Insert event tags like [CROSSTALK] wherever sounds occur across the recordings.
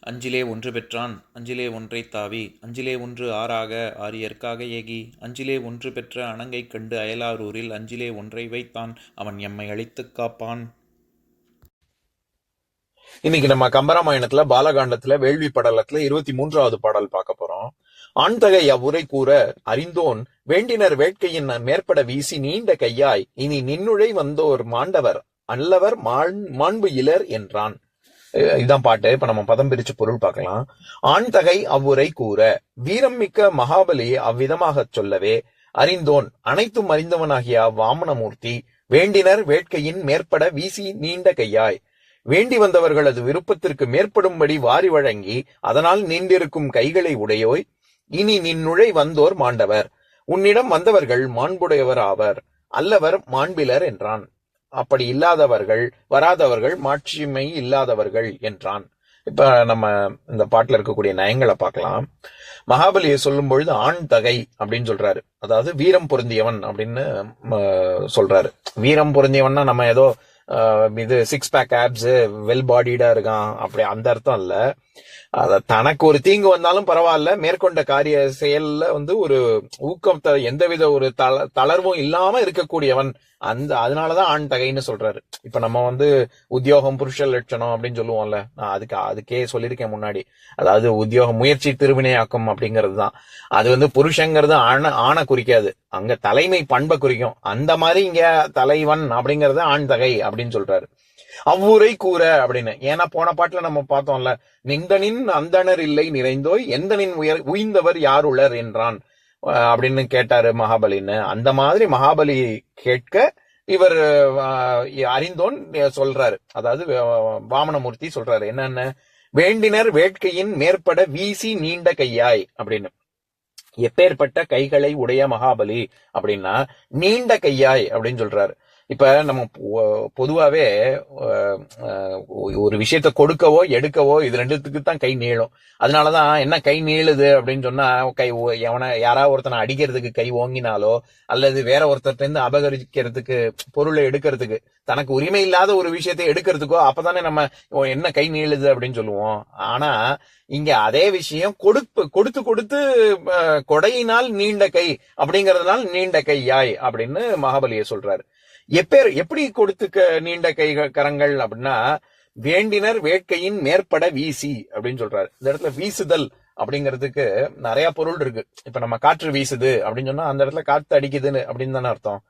அஞ்சிலே ஒன்று பெற்றான் அஞ்சிலே ஒன்றை தாவி அஞ்சிலே ஒன்று ஆறாக ஆரியற்காக ஏகி அஞ்சிலே ஒன்று பெற்ற அணங்கை கண்டு அயலாரூரில் அஞ்சிலே ஒன்றை வைத்தான் அவன் எம்மை அழித்துக் காப்பான். இன்னைக்கு நம்ம கம்பராமாயணத்துல பாலகாண்டத்துல வேள்வி படலத்துல இருபத்தி மூன்றாவது பாடல் பார்க்க போறோம். ஆண்தகை அவ்வுரை கூற அறிந்தோன் வேண்டினர் வேட்கையின் மேற்பட வீசி நீண்ட கையாய் இனி நின்னுழை வந்தோர் மாண்டவர் அல்லவர் மாண்- மாண்பு இலர் என்றான். இதுதான் இதான் பாட்டு. இப்ப நம்ம பதம் பிரிச்சு பொருள் பார்க்கலாம். ஆண்தகை அவ்வுரை கூற வீரம் மிக்க மகாபலி அவ்விதமாகச் சொல்லவே அறிந்தோன் அனைத்தும் அறிந்தவனாகிய வாமனமூர்த்தி வேண்டினர் வேட்கையின் மேற்பட வீசி நீண்ட கையாய். வேண்டி வந்தவர்களது விருப்பத்திற்கு மேற்படும்படி வாரி வழங்கி அதனால் நீண்டிருக்கும் கைகளை உடையோய் இனி நின்னுழை வந்தோர் மாண்டவர். உன்னிடம் வந்தவர்கள் மாண்புடையவர் ஆவர். அல்லவர் மாண்பிலர் என்றான். அப்படி இல்லாதவர்கள் வராதவர்கள் மாட்சிமை இல்லாதவர்கள் என்றான். இப்ப நம்ம இந்த பாட்டுல இருக்கக்கூடிய நயங்களை பார்க்கலாம். மகாபலியை சொல்லும் பொழுது ஆண் தகை அப்படின்னு சொல்றாரு. அதாவது வீரம் பொருந்தியவன் அப்படின்னு சொல்றாரு. வீரம் பொருந்தியவன்னா நம்ம ஏதோ இது சிக்ஸ் பேக் ஆப்ஸ் வெல் பாடிடா இருக்கான். அப்படி அந்த அர்த்தம் இல்ல. அத தனக்கு ஒரு தீங்கு வந்தாலும் பரவாயில்ல. மேற்கொண்ட காரிய செயல்ல வந்து ஒரு ஊக்கம் த- எந்தவித ஒரு தள- தளர்வும் இல்லாம இருக்கக்கூடியவன். அந்த அதனாலதான் ஆண் தகைன்னு சொல்றாரு. இப்ப நம்ம வந்து உத்தியோகம் புருஷ லட்சணம் அப்படின்னு சொல்லுவோம்ல. நான் அதுக்கு அதுக்கே சொல்லியிருக்கேன் முன்னாடி. அதாவது உத்தியோக முயற்சி திருவினையாக்கம் அப்படிங்கிறது தான் அது வந்து புருஷங்கிறது ஆண ஆணை குறிக்காது. அங்க தலைமை பண்பை குறிக்கும். அந்த மாதிரி இங்க தலைவன் அப்படிங்கறது ஆண் தகை அப்படின்னு சொல்றாரு. அவ்வூரை கூற அப்படின்னு. ஏன்னா போன பாட்டுல நம்ம பார்த்தோம்ல நிந்தனின் அந்தனர் இல்லை நிறைந்தோய் எந்தனின் உயர் உயிந்தவர் யார் உளர்? என்றான். அப்படின்னு கேட்டாரு மகாபலின்னு. அந்த மாதிரி மகாபலி கேட்க இவர் அறிந்தோன் சொல்றாரு. அதாவது வாமனமூர்த்தி சொல்றாரு. என்னன்னு? வேண்டினர் வேட்கையின் மேற்பட வீசி நீண்ட கையாய் அப்படின்னு. எப்பேற்பட்ட கைகளை உடைய மகாபலி? அப்படின்னா நீண்ட கையாய் அப்படின்னு சொல்றாரு. இப்ப நம்ம பொதுவாவே ஒரு விஷயத்த கொடுக்கவோ எடுக்கவோ இது ரெண்டுத்துக்கு தான் கை நீளும். அதனாலதான் என்ன கை நீளுது அப்படின்னு சொன்னா கை எவனை யாராவது ஒருத்தனை அடிக்கிறதுக்கு கை ஓங்கினாலோ அல்லது வேற ஒருத்தர்ட்ட இருந்து அபகரிக்கிறதுக்கு பொருளை எடுக்கிறதுக்கு தனக்கு உரிமை இல்லாத ஒரு விஷயத்தை எடுக்கிறதுக்கோ அப்பதானே நம்ம என்ன கை நீளுது அப்படின்னு சொல்லுவோம். ஆனா இங்க அதே விஷயம் கொடுப்பு கொடுத்து கொடுத்து கொடையினால் நீண்ட கை அப்படிங்கறதுனால நீண்ட கையாய் அப்படின்னு மகாபலியை சொல்றாரு. எப்பேர் எப்படி கொடுத்து க- நீண்ட கை கரங்கள் அப்படின்னா வேண்டினர் வேட்கையின் மேற்பட வீசி அப்படின்னு சொல்றாரு. இந்த இடத்துல வீசுதல் அப்படிங்கிறதுக்கு நிறைய பொருள் இருக்கு. இப்ப நம்ம காற்று வீசுது அப்படின்னு சொன்னா அந்த இடத்துல காத்து அடிக்குதுன்னு அப்படின்னு தானே அர்த்தம்.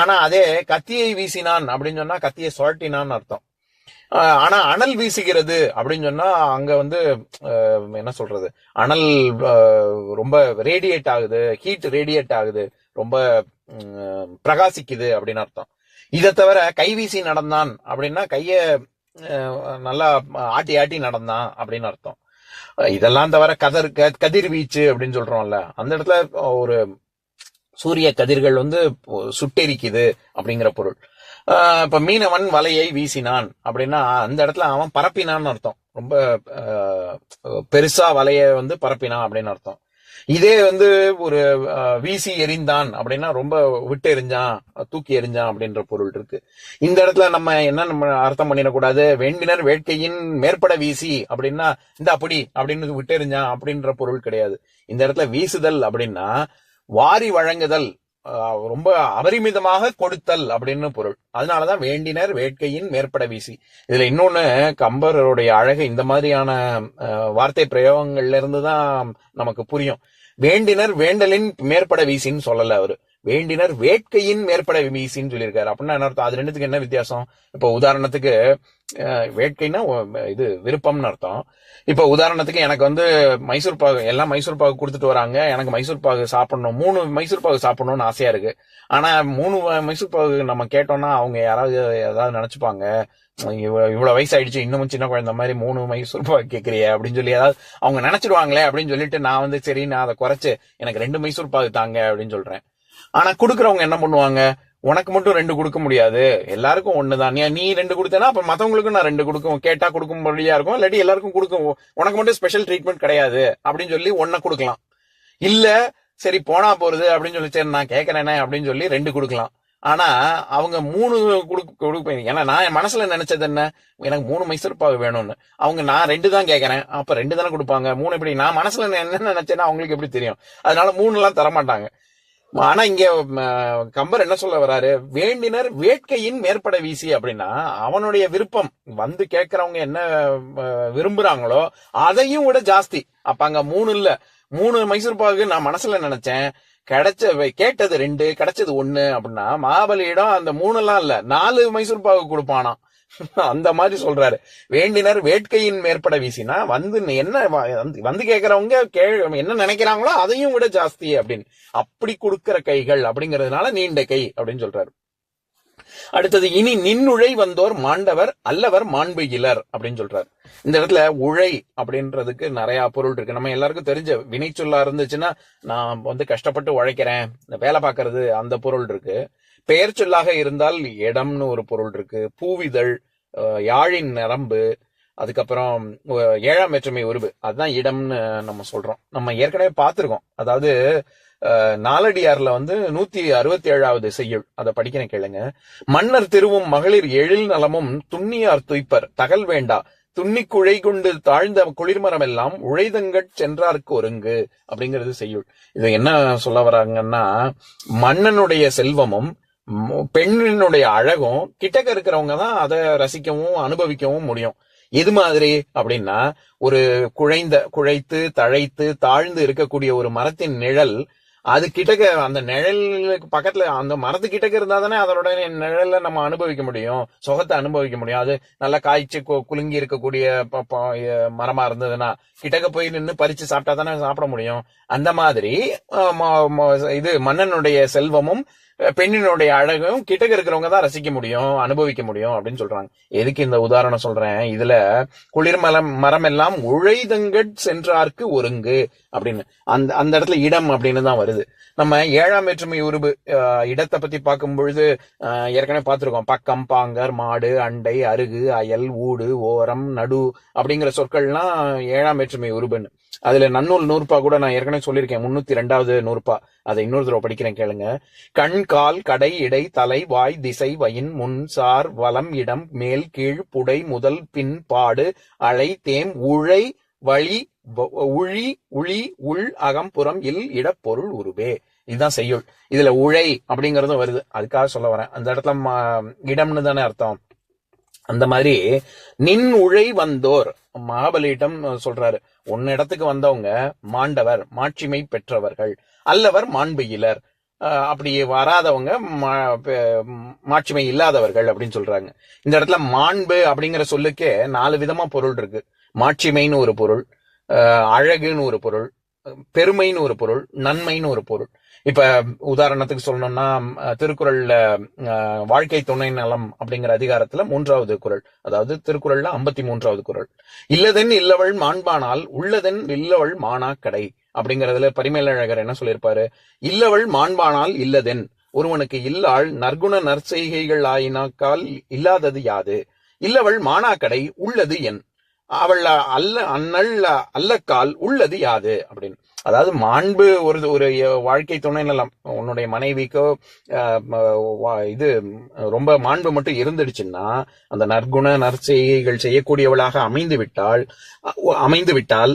ஆனா அதே கத்தியை வீசினான் அப்படின்னு சொன்னா கத்தியை சுழட்டினான்னு அர்த்தம். ஆனா அனல் வீசுகிறது அப்படின்னு சொன்னா அங்க வந்து என்ன சொல்றது? அனல் ரொம்ப ரேடியேட் ஆகுது ஹீட் ரேடியேட் ஆகுது ரொம்ப பிரகாசிக்குது அப்படின்னு அர்த்தம். இதை தவிர கைவீசி நடந்தான் அப்படின்னா கைய ஆஹ், நல்லா ஆட்டி ஆட்டி நடந்தான் அப்படின்னு அர்த்தம். இதெல்லாம் தவிர கதர் கதிர் கதிர்வீச்சு அப்படின்னு சொல்றோம்ல. அந்த இடத்துல ஒரு சூரிய கதிர்கள் வந்து சுட்டெரிக்குது அப்படிங்கிற பொருள். ஆஹ் இப்ப மீனவன் வலையை வீசினான் அப்படின்னா அந்த இடத்துல அவன் பரப்பினான்னு அர்த்தம். ரொம்ப ஆஹ், பெருசா வலைய வந்து பரப்பினான் அப்படின்னு அர்த்தம். இதே வந்து ஒரு வீசி எரிந்தான் அப்படின்னா ரொம்ப விட்டு எரிஞ்சான் தூக்கி எரிஞ்சான் அப்படின்ற பொருள் இருக்கு. இந்த இடத்துல நம்ம என்ன நம்ம அர்த்தம் பண்ணிடக்கூடாது? வேண்டினர் வேட்கையின் மேற்பட வீசி அப்படின்னா இந்த அப்படி அப்படின்னு விட்டு எரிஞ்சான் அப்படின்ற பொருள் கிடையாது. இந்த இடத்துல வீசுதல் அப்படின்னா வாரி வழங்குதல் ரொம்ப அபரிமிதமாக கொடுத்தல் அப்படின்னு பொருள். அதனாலதான் வேண்டினர் வேட்கையின் மேற்பட வீசி. இதுல இன்னொன்னு கம்பருடைய அழகு இந்த மாதிரியான ஆஹ், வார்த்தை பிரயோகங்கள்ல இருந்து தான் நமக்கு புரியும். வேண்டினர் வேண்டலின் மேற்பட வீசின்னு சொல்லல அவரு. வேண்டினர் வேட்கையின் மேற்பட வீசின்னு சொல்லியிருக்காரு. அப்படின்னா என்ன அர்த்தம்? அது ரெண்டுத்துக்கு என்ன வித்தியாசம்? இப்போ உதாரணத்துக்கு வேட்கைன்னா இது விருப்பம்னு அர்த்தம். இப்போ உதாரணத்துக்கு எனக்கு வந்து மைசூர் பாகு எல்லாம் மைசூர் பாகு கொடுத்துட்டு வராங்க. எனக்கு மைசூர் பாகு சாப்பிடணும். மூணு மைசூர் பாகு சாப்பிடணும்னு ஆசையா இருக்கு. ஆனா மூணு மைசூர் பாகு நம்ம கேட்டோம்னா அவங்க யாராவது ஏதாவது நினைச்சுப்பாங்க. இவ்வளவு இவ்வளவு வயசாயிடுச்சு இன்னமும் சின்ன குழந்தை மாதிரி மூணு மைசூர் பாகு கேக்குறிய அப்படின்னு சொல்லி ஏதாவது அவங்க நினைச்சிடுவாங்களே அப்படின்னு சொல்லிட்டு நான் வந்து சரி நான் அதை குறைச்சு எனக்கு ரெண்டு மைசூர் பாகு தாங்க அப்படின்னு சொல்றேன். ஆனா குடுக்கறவங்க என்ன பண்ணுவாங்க? உனக்கு மட்டும் ரெண்டு கொடுக்க முடியாது. எல்லாருக்கும் ஒண்ணுதான். நீ நீ ரெண்டு கொடுத்தனா அப்ப மத்தவங்களுக்கும் நான் ரெண்டு கொடுக்கும். கேட்டா கொடுக்கும்படியா இருக்கும். இல்லாட்டி எல்லாருக்கும் கொடுக்கும். உனக்கு மட்டும் ஸ்பெஷல் ட்ரீட்மெண்ட் கிடையாது. அப்படின்னு சொல்லி ஒன்ன கொடுக்கலாம். இல்ல சரி போனா போறது அப்படின்னு சொல்லி சரி நான் கேட்கறேனே அப்படின்னு சொல்லி ரெண்டு கொடுக்கலாம். ஆனா அவங்க மூணு கொடுக்க கொடுப்பேன். ஏன்னா நான் என் மனசுல நினைச்சது என்ன? எனக்கு மூணு மைசூர் பாக்கு வேணும்னு. அவங்க நான் ரெண்டு தான் கேட்கறேன் அப்ப ரெண்டு தானே கொடுப்பாங்க. மூணு எப்படி? நான் மனசுல என்ன நினைச்சேன்னா அவங்களுக்கு எப்படி தெரியும்? அதனால மூணு எல்லாம் தர மாட்டாங்க ஆனா இங்க கம்பர் என்ன சொல்ல வராரு? வேண்டினர் வேட்கையின் மேற்பட வீசி அப்படின்னா அவனுடைய விருப்பம் வந்து கேட்கறவங்க என்ன விரும்புறாங்களோ அதையும் விட ஜாஸ்தி. அப்ப அங்க மூணு இல்ல. மூணு மைசூர் பாகு நான் மனசுல நினைச்சேன் கிடைச்ச கேட்டது ரெண்டு கிடைச்சது ஒண்ணு அப்படின்னா மகாபலியிடம் அந்த மூணு எல்லாம் இல்ல. நாலு மைசூர் பாகு கொடுப்பானாம். [LAUGHS] அந்த மாதிரி சொல்றாரு. வேண்டினர் வேட்கையின் மேற்பட வீசினா வந்து என்ன வ- வந்து- கேக்குறவங்க கே என்ன நினைக்கிறாங்களோ அதையும் விட ஜாஸ்தி அப்படின்னு. அப்படி கொடுக்கிற கைகள் அப்படிங்கறதுனால நீண்ட கை அப்படின்னு சொல்றாரு. அடுத்தது இனி நின்னுழை வந்தோர் மாண்டவர் அல்லவர் மாண்பு இலர் அப்படின்னு சொல்றாரு. இந்த இடத்துல உழை அப்படின்றதுக்கு நிறைய பொருள் இருக்கு. நம்ம எல்லாருக்கும் தெரிஞ்ச வினைச்சொல்லா இருந்துச்சுன்னா நான் வந்து கஷ்டப்பட்டு உழைக்கிறேன் வேலை பார்க்கறது அந்த பொருள் இருக்கு. பெயர் சொல்லாக இருந்தால் இடம்னு ஒரு பொருள் இருக்கு. பூவிதழ் யாழின் நரம்பு அதுக்கப்புறம் ஏழாம் வேற்றுமை உருவு. அதுதான் இடம்னு நம்ம சொல்றோம். நம்ம ஏற்கனவே பார்த்திருக்கோம். அதாவது நாலடியார்ல வந்து நூத்தி அறுபத்தி ஏழாவது செய்யுள். அதை படிக்கிறேன் கேளுங்க. மன்னர் திருவும் மகளிர் எழில் நலமும் துண்ணியார் துய்ப்பர் தகல் வேண்டா. துண்ணி குழை கொண்டு தாழ்ந்த குளிர்மரம் எல்லாம் உழைதங்கட் சென்றார்க்கு ஒருங்கு அப்படிங்கிறது செய்யுள். இது என்ன சொல்ல வராங்கன்னா மன்னனுடைய செல்வமும் பெண்ணினுடைய அழகும் கிட்டக்க இருக்கிறவங்க தான் அதை ரசிக்கவும் அனுபவிக்கவும் முடியும். எது மாதிரி அப்படின்னா ஒரு குழைந்த குழைத்து தழைத்து தாழ்ந்து இருக்கக்கூடிய ஒரு மரத்தின் நிழல் அது கிட்டக்க அந்த நிழலுக்கு பக்கத்துல அந்த மரத்து கிட்டக்க இருந்தா தானே அதோட நிழல நம்ம அனுபவிக்க முடியும். சுகத்தை அனுபவிக்க முடியும். அது நல்லா காய்ச்சி கு- குலுங்கி இருக்கக்கூடிய ப- ப- மரமா இருந்ததுன்னா கிட்டக்க போய் நின்று பறிச்சு சாப்பிட்டா தானே சாப்பிட முடியும். அந்த மாதிரி ம- ம- இது மன்னனுடைய செல்வமும் பெண்ணினுடைய அழகும் கிட்டக்க இருக்கிறவங்க தான் ரசிக்க முடியும் அனுபவிக்க முடியும் அப்படின்னு சொல்றாங்க. எதுக்கு இந்த உதாரணம் சொல்றேன்? இதுல குளிர்மலம் மரம் எல்லாம் உழைதங்கட் சென்றார்க்கு ஒருங்கு அப்படின்னு. அந்த அந்த இடத்துல இடம் அப்படின்னு தான் வருது. வருது. நம்ம ஏழாம் வேற்றுமை உருவு இடத்தை பத்தி பார்க்கும் பொழுது ஏற்கனவே பார்த்துருக்கோம். பக்கம் பாங்கர் மாடு அண்டை அருகு அயல் ஊடு ஓரம் நடு அப்படிங்கிற சொற்கள்லாம் ஏழாம் வேற்றுமை உருபுன்னு. அதுல நன்னூல் நூற்பா கூட நான் ஏற்கனவே சொல்லியிருக்கேன். முன்னூத்தி ரெண்டாவது நூற்பா. அதை இன்னொரு தடவை படிக்கிறேன் கேளுங்க. கண் கால் கடை இடை தலை வாய் திசை வயின் முன் சார் வலம் இடம் மேல் கீழ் புடை முதல் பின் பாடு அலை தேம் உழை வழி உழி உளி உள் அகம் புறம் இல் இடப்பொருள் உருவே. இதுதான் செய்யுள். இதுல உழை அப்படிங்கறதும் வருது. அதுக்காக சொல்ல வரேன். அந்த இடத்துல ம- இடம்னு தானே அர்த்தம். அந்த மாதிரி நின் உழை வந்தோர் மகாபலியிடம் சொல்றாரு. உன் இடத்துக்கு வந்தவங்க மாண்டவர் மாட்சிமை பெற்றவர்கள். அல்லவர் மாண்பு இலர். அப்படி வராதவங்க மா- மாட்சிமை இல்லாதவர்கள் அப்படின்னு சொல்றாங்க. இந்த இடத்துல மாண்பு அப்படிங்கிற சொல்லுக்கே நாலு விதமா பொருள் இருக்கு. மாட்சிமைன்னு ஒரு பொருள் அழகுன்னு ஒரு பொருள் பெருமைன்னு ஒரு பொருள் நன்மைன்னு ஒரு பொருள். இப்ப உதாரணத்துக்கு சொல்லணும்னா திருக்குறள்ல வாழ்க்கை துணை நலம் அப்படிங்கிற அதிகாரத்துல மூன்றாவது குரல் அதாவது திருக்குறள்ல ஐம்பத்தி மூன்றாவது குறள். இல்லதென் இல்லவள் மாண்பானால் உள்ளதென் இல்லவள் மானா கடை அப்படிங்கறதுல பரிமேலழகர் என்ன சொல்லியிருப்பாரு? இல்லவள் மாண்பானால் இல்லதென் ஒருவனுக்கு இல்லாள் நற்குண நற்செய்கைகள் ஆயினாக்கால் இல்லாதது யாது? இல்லவள் மானாக்கடை உள்ளது என். அவள் அல்ல அண்ணல் அல்லக்கால் உள்ளது யாது? அப்படின்னு. அதாவது மாண்பு ஒரு ஒரு வாழ்க்கை துணை நலம் உன்னுடைய மனைவிக்கோ வா- இது ரொம்ப மாண்பு மட்டும் இருந்துடுச்சுன்னா அந்த நற்குண நற்செய்கைகள் செய்யக்கூடியவளாக அமைந்து விட்டால் அமைந்து விட்டால்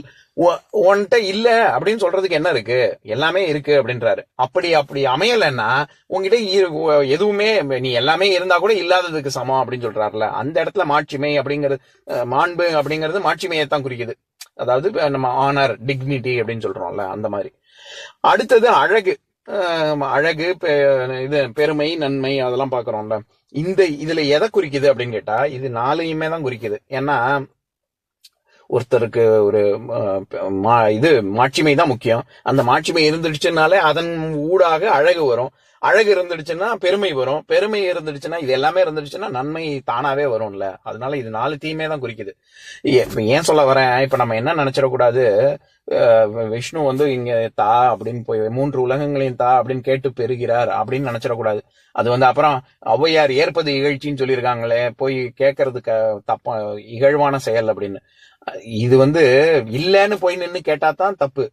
உன்கிட்ட இல்ல அப்படின்னு சொல்றதுக்கு என்ன இருக்கு? எல்லாமே இருக்கு அப்படின்றாரு. அப்படி அப்படி அமையலைன்னா உன்கிட்ட இரு- எதுவுமே நீ எல்லாமே இருந்தா கூட இல்லாததுக்கு சமம் அப்படின்னு சொல்றாருல. அந்த இடத்துல மாட்சிமை அப்படிங்கிறது மாண்பு அப்படிங்கிறது மாட்சிமையை தான் குறிக்குது. அதாவது நம்ம ஆனர் டிக்னிட்டி அப்படின்னு சொல்றோம்ல அந்த மாதிரி. அடுத்தது அழகு. அழகு பெ- இது பெருமை நன்மை அதெல்லாம் பாக்குறோம்ல இந்த இதுல எதை குறிக்குது அப்படின்னு கேட்டா இது நாலையுமே தான் குறிக்குது. ஏன்னா ஒருத்தருக்கு ஒரு மா- இது மாட்சிமை தான் முக்கியம். அந்த மாட்சிமை இருந்துடுச்சுனாலே அதன் ஊடாக அழகு வரும். அழகு இருந்துடுச்சுன்னா பெருமை வரும். பெருமை இருந்துடுச்சுன்னா இது எல்லாமே இருந்துடுச்சுன்னா நன்மை தானாவே வரும்ல. அதனால இது நாலு தீமே தான் குறிக்குது. இப்ப ஏன் சொல்ல வரேன்? இப்ப நம்ம என்ன நினைச்சிடக்கூடாது? விஷ்ணு வந்து இங்க தா அப்படின்னு போய் மூன்று உலகங்களையும் தா அப்படின்னு கேட்டு பெறுகிறார் அப்படின்னு நினைச்சிடக்கூடாது. அது வந்து அப்புறம் ஔவையார் ஏற்பது இகழ்ச்சின்னு சொல்லியிருக்காங்களே போய் கேட்கறதுக்கு தப்பா இகழ்வான செயல் அப்படின்னு. இது வந்து இல்லைன்னு போய் நின்னு கேட்டா தான் தப்பு.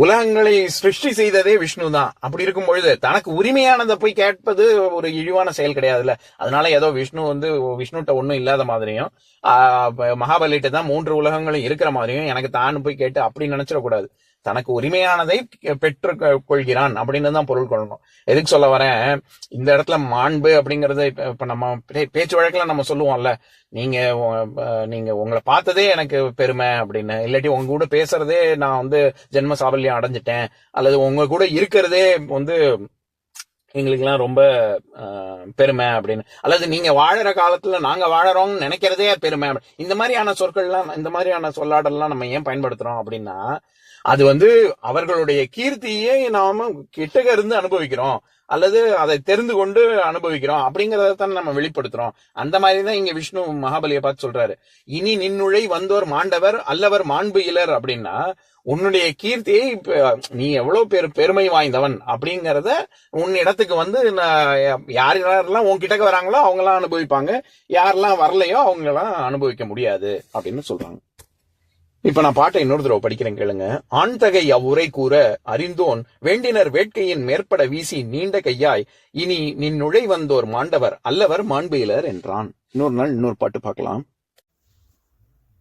உலகங்களை சிருஷ்டி செய்ததே விஷ்ணு தான் அப்படி இருக்கும் பொழுது தனக்கு உரிமையானதை போய் கேட்பது ஒரு இழிவான செயல் கிடையாதுல்ல. அதனால ஏதோ விஷ்ணு வந்து விஷ்ணுட்ட ஒண்ணும் இல்லாத மாதிரியும் ஆஹ் தான் மூன்று உலகங்களும் இருக்கிற மாதிரியும் எனக்கு தான் போய் கேட்டு அப்படி நினைச்சிடக்கூடாது. தனக்கு உரிமையானதை பெற்று கொள்கிறான் அப்படின்னு தான் பொருள் கொள்ளணும். எதுக்கு சொல்ல வரேன்? இந்த இடத்துல மாண்பு அப்படிங்கறத இப்ப இப்ப நம்ம பேச்சு வழக்கில் நம்ம சொல்லுவோம்ல. நீங்க நீங்க உங்களை பார்த்ததே எனக்கு பெருமை அப்படின்னு. இல்லாட்டி உங்க கூட பேசுறதே நான் வந்து ஜென்ம சாபல்யம் அடைஞ்சிட்டேன். அல்லது உங்க கூட இருக்கிறதே வந்து எங்களுக்கெல்லாம் ரொம்ப பெருமை அப்படின்னு. அல்லது நீங்க வாழற காலத்துல நாங்க வாழறோம்னு நினைக்கிறதே பெருமை. அப்படி- இந்த மாதிரியான சொற்கள்லாம் இந்த மாதிரியான சொல்லாடல்லாம் நம்ம ஏன் பயன்படுத்துறோம் அப்படின்னா அது வந்து அவர்களுடைய கீர்த்தியே நாம கிட்டக இருந்து அனுபவிக்கிறோம். அல்லது அதை தெரிந்து கொண்டு அனுபவிக்கிறோம் அப்படிங்கறத தான் நம்ம வெளிப்படுத்துறோம். அந்த மாதிரி தான் இங்க விஷ்ணு மகாபலியை பார்த்து சொல்றாரு. இனி நின்னுழை வந்தோர் மாண்டவர் அல்லவர் மாண்பு இலர் அப்படின்னா உன்னுடைய கீர்த்தியை இப்ப நீ எவ்வளவு பேர் பெருமை வாய்ந்தவன் அப்படிங்கறத உன் இடத்துக்கு வந்து யார் யாரெல்லாம் உன்கிட்ட வராங்களோ அவங்க எல்லாம் அனுபவிப்பாங்க. யாரெல்லாம் வரலையோ அவங்க எல்லாம் அனுபவிக்க முடியாது அப்படின்னு சொல்றாங்க. இப்ப நான் பாட்டை இன்னொரு தடவை படிக்கிறேன் கேளுங்க ஆண் தகை அவ்வுரை கூற அறிந்தோன் வேண்டினர் வேட்கையின் மேற்பட வீசி நீண்ட கையாய் இனி நின் நுழை வந்தோர் மாண்டவர் அல்லவர் மாண்புயிலர் என்றான் இன்னொரு நாள் இன்னொரு பாட்டு பார்க்கலாம்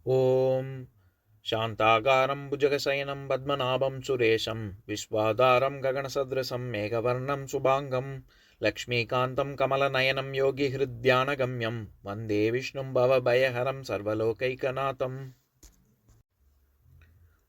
ॐ शान्ताकारं भुजगशयनं पद्मनाभं सुरेशं विश्वाधारं गगनसदृशं मेघवर्णं शुभाङ्गं लक्ष्मीकान्तं कमलनयनं योगिहृद्यानगम्यं वन्दे विष्णुं भवभयहरं सर्वलोकैकनाथम्